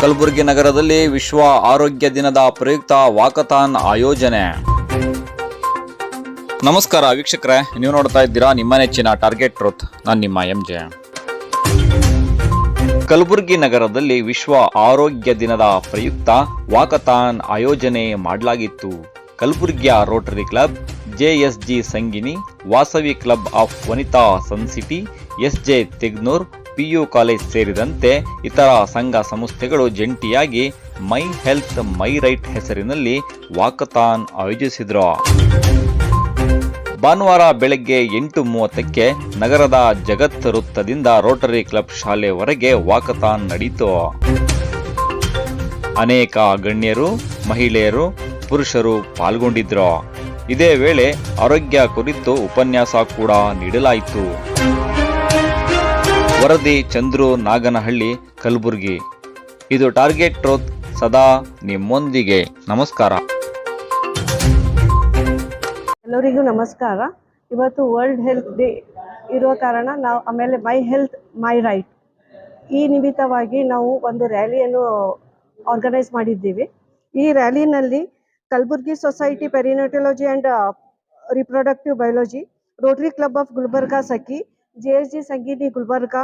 ಕಲಬುರಗಿ ನಗರದಲ್ಲಿ ವಿಶ್ವ ಆರೋಗ್ಯ ದಿನದ ಪ್ರಯುಕ್ತ ವಾಕಥಾನ್ ಆಯೋಜನೆ. ನಮಸ್ಕಾರ ವೀಕ್ಷಕರೇ, ನೀವು ನೋಡ್ತಾ ಇದ್ದೀರಾ ನಿಮ್ಮ ನೆಚ್ಚಿನ ಟಾರ್ಗೆಟ್ ಟ್ರೂತ್, ನಾನು ನಿಮ್ಮ ಎಂ ಜೆ. ಕಲಬುರಗಿ ನಗರದಲ್ಲಿ ವಿಶ್ವ ಆರೋಗ್ಯ ದಿನದ ಪ್ರಯುಕ್ತ ವಾಕಥಾನ್ ಆಯೋಜನೆ ಮಾಡಲಾಗಿತ್ತು. ಕಲಬುರಗಿಯ Rotary Club JSG Sangini, Vasavi Club of Vanitha Sun City SJ Tegnoor PU college ಸೇರಿದಂತೆ ಇತರ ಸಂಘ ಸಂಸ್ಥೆಗಳು ಜಂಟಿಯಾಗಿ ಮೈ ಹೆಲ್ತ್ ಮೈ ರೈಟ್ ಹೆಸರಿನಲ್ಲಿ ವಾಕಥಾನ್ ಆಯೋಜಿಸಿದ್ರು. ಭಾನುವಾರ ಬೆಳಗ್ಗೆ ಎಂಟು ಮೂವತ್ತಕ್ಕೆ ನಗರದ ಜಗತ್ ವೃತ್ತದಿಂದ ರೋಟರಿ ಕ್ಲಬ್ ಶಾಲೆವರೆಗೆ ವಾಕಥಾನ್ ನಡೆಯಿತು ಅನೇಕ ಗಣ್ಯರು, ಮಹಿಳೆಯರು, ಪುರುಷರು ಪಾಲ್ಗೊಂಡಿದ್ರು. ಇದೇ ವೇಳೆ ಆರೋಗ್ಯ ಕುರಿತು ಉಪನ್ಯಾಸ ಕೂಡ ನೀಡಲಾಯಿತು. ವರದಿ ಚಂದ್ರು ನಾಗನಹಳ್ಳಿ, ಕಲಬುರಗಿ. ಇದು ಟಾರ್ಗೆಟ್ ಟ್ರೋತ್ ಸದಾ ನಿಮ್ಮೊಂದಿಗೆ. ನಮಸ್ಕಾರ. ಎಲ್ಲರಿಗೂ ನಮಸ್ಕಾರ. ಇವತ್ತು ವರ್ಲ್ಡ್ ಹೆಲ್ತ್ ಡೇ ಇರುವ ಕಾರಣ ನಾವು ಆಮೇಲೆ ಮೈ ಹೆಲ್ತ್ ಮೈ ರೈಟ್ ಈ ನಿಮಿತ್ತವಾಗಿ ನಾವು ಒಂದು ರ್ಯಾಲಿಯನ್ನು ಆರ್ಗನೈಸ್ ಮಾಡಿದ್ದೀವಿ. ಈ ರ್ಯಾಲಿನಲ್ಲಿ Kalaburagi society perinatology and reproductive biology Rotary Club of Gulbarga Sakhi J S G Sangeeti Gulbarga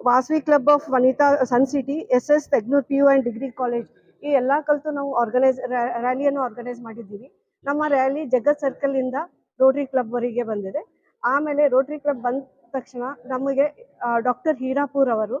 Vasavi Club of Vanitha Sun City S S Tegnoor P U and degree college ಈ ಎಲ್ಲ ಕಲಿತು ನಾವು organise ರ್ಯಾಲಿಯನ್ನು organise ಮಾಡಿದ್ದೀವಿ. ನಮ್ಮ rally Jagat circle ಇಂದ Rotary Club ವರೆಗೆ ಬಂದಿದೆ. ಆಮೇಲೆ ರೋಟ್ರಿ ಕ್ಲಬ್ ಬಂದ ತಕ್ಷಣ ನಮಗೆ ಡಾಕ್ಟರ್ ಹೀರಾಪುರ್ ಅವರು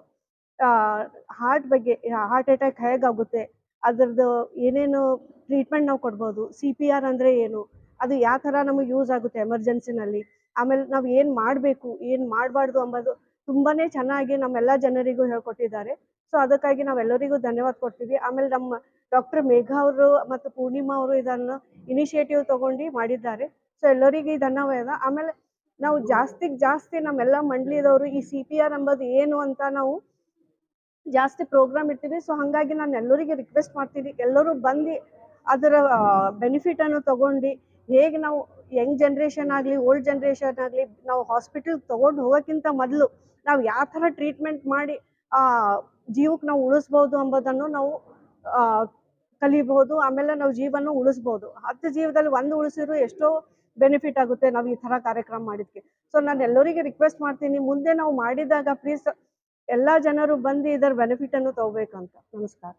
ಹಾರ್ಟ್ ಬಗ್ಗೆ ಹಾರ್ಟ್ ಅಟ್ಯಾಕ್ ಹೇಗಾಗುತ್ತೆ, ಅದರದ್ದು ಏನೇನು ಟ್ರೀಟ್ಮೆಂಟ್ ನಾವು ಕೊಡ್ಬೋದು ಸಿ ಪಿ ಆರ್ ಅಂದರೆ ಏನು, ಅದು ಯಾವ ಥರ ನಮಗೆ ಯೂಸ್ ಆಗುತ್ತೆ ಎಮರ್ಜೆನ್ಸಿನಲ್ಲಿ ಆಮೇಲೆ ನಾವು ಏನು ಮಾಡಬೇಕು, ಏನು ಮಾಡಬಾರ್ದು ಅಂಬೋದು ತುಂಬಾನೇ ಚೆನ್ನಾಗಿ ನಮ್ಮೆಲ್ಲ ಜನರಿಗೂ ಹೇಳ್ಕೊಟ್ಟಿದ್ದಾರೆ. ಸೊ ಅದಕ್ಕಾಗಿ ನಾವೆಲ್ಲರಿಗೂ ಧನ್ಯವಾದ ಕೊಡ್ತೀವಿ. ಆಮೇಲೆ ನಮ್ಮ ಡಾಕ್ಟರ್ ಮೇಘ ಅವರು ಮತ್ತು ಪೂರ್ಣಿಮಾ ಅವರು ಇದನ್ನು ಇನಿಷಿಯೇಟಿವ್ ತಗೊಂಡು ಮಾಡಿದ್ದಾರೆ. ಸೊ ಎಲ್ಲರಿಗೆ ಧನ್ಯವಾದ. ಆಮೇಲೆ ನಾವು ಜಾಸ್ತಿ ಜಾಸ್ತಿ ನಮ್ಮೆಲ್ಲ ಮಂಡಳಿದವರು ಈ ಸಿ ಪಿ ಆರ್ ಏನು ಅಂತ ನಾವು ಜಾಸ್ತಿ ಪ್ರೋಗ್ರಾಮ್ ಇರ್ತೀವಿ ಸೊ ಹಾಗಾಗಿ ನಾನು ಎಲ್ಲರಿಗೆ ರಿಕ್ವೆಸ್ಟ್ ಮಾಡ್ತೀನಿ ಎಲ್ಲರೂ ಬಂದು ಅದರ ಬೆನಿಫಿಟನ್ನು ತಗೊಂಡು ಹೇಗೆ ನಾವು ಯಂಗ್ ಜನ್ರೇಷನ್ ಆಗಲಿ ಓಲ್ಡ್ ಜನ್ರೇಷನ್ ಆಗಲಿ ನಾವು ಹಾಸ್ಪಿಟಲ್ ತೊಗೊಂಡು ಹೋಗೋಕ್ಕಿಂತ ಮೊದಲು ನಾವು ಯಾವ ಥರ ಟ್ರೀಟ್ಮೆಂಟ್ ಮಾಡಿ, ಆ, ಜೀವಕ್ಕೆ ನಾವು ಉಳಿಸ್ಬೋದು ಅಂಬೋದನ್ನು ನಾವು ಕಲಿಬಹುದು, ಆಮೇಲೆ ನಾವು ಜೀವನ ಉಳಿಸ್ಬೋದು. ಹತ್ತು ಜೀವದಲ್ಲಿ ಒಂದು ಉಳಿಸಿದ್ರು ಎಷ್ಟೋ ಬೆನಿಫಿಟ್ ಆಗುತ್ತೆ ನಾವು ಈ ಥರ ಕಾರ್ಯಕ್ರಮ ಮಾಡಿದ್ಕೆ. ಸೊ ನಾನು ಎಲ್ಲರಿಗೆ ರಿಕ್ವೆಸ್ಟ್ ಮಾಡ್ತೀನಿ, ಮುಂದೆ ನಾವು ಮಾಡಿದಾಗ ಪ್ಲೀಸ್ ಎಲ್ಲ ಜನರು ಬಂದು ಇದರ ಬೆನಿಫಿಟನ್ನು ತಗೋಬೇಕಂತ. ನಮಸ್ಕಾರ.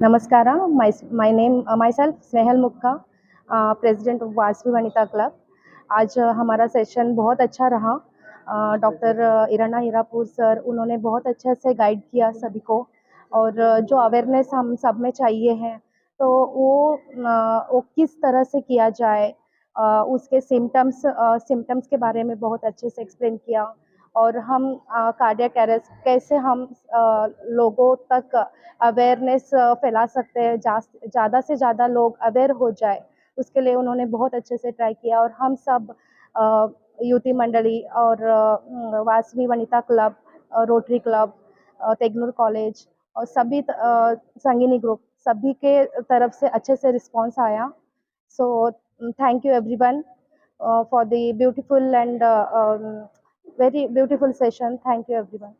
ನಮಸ್ಕಾರ, my my name myself Snehal Mukka president of Vasavi Vanita club आज हमारा सेशन बहुत अच्छा रहा। डॉक्टर इराना हीरापुर सर उन्होंने बहुत अच्छे से गाइड किया सभी को। और uh, जो अवेयरनेस हम सब में चाहिए है तो वो वो किस तरह से किया जाए उसके सिम्टम्स सिम्टम्स के बारे में बहुत अच्छे से एक्सप्लेन किया। और हम कार्डियक अरेस्ट कैसे हम लोगों तक अवेयरनेस फैला सकते हैं ज़्यादा से ज़्यादा लोग अवेयर हो जाए। उसके लिए उन्होंने बहुत अच्छे से ट्राई किया और हम सब युति मंडली और Vasavi Vanita club rotary club Tegnoor college और सभी संगिनी ग्रुप सभी के तरफ़ से अच्छे से रिस्पांस आया। So thank you everyone for the beautiful and very beautiful session. Thank you everyone.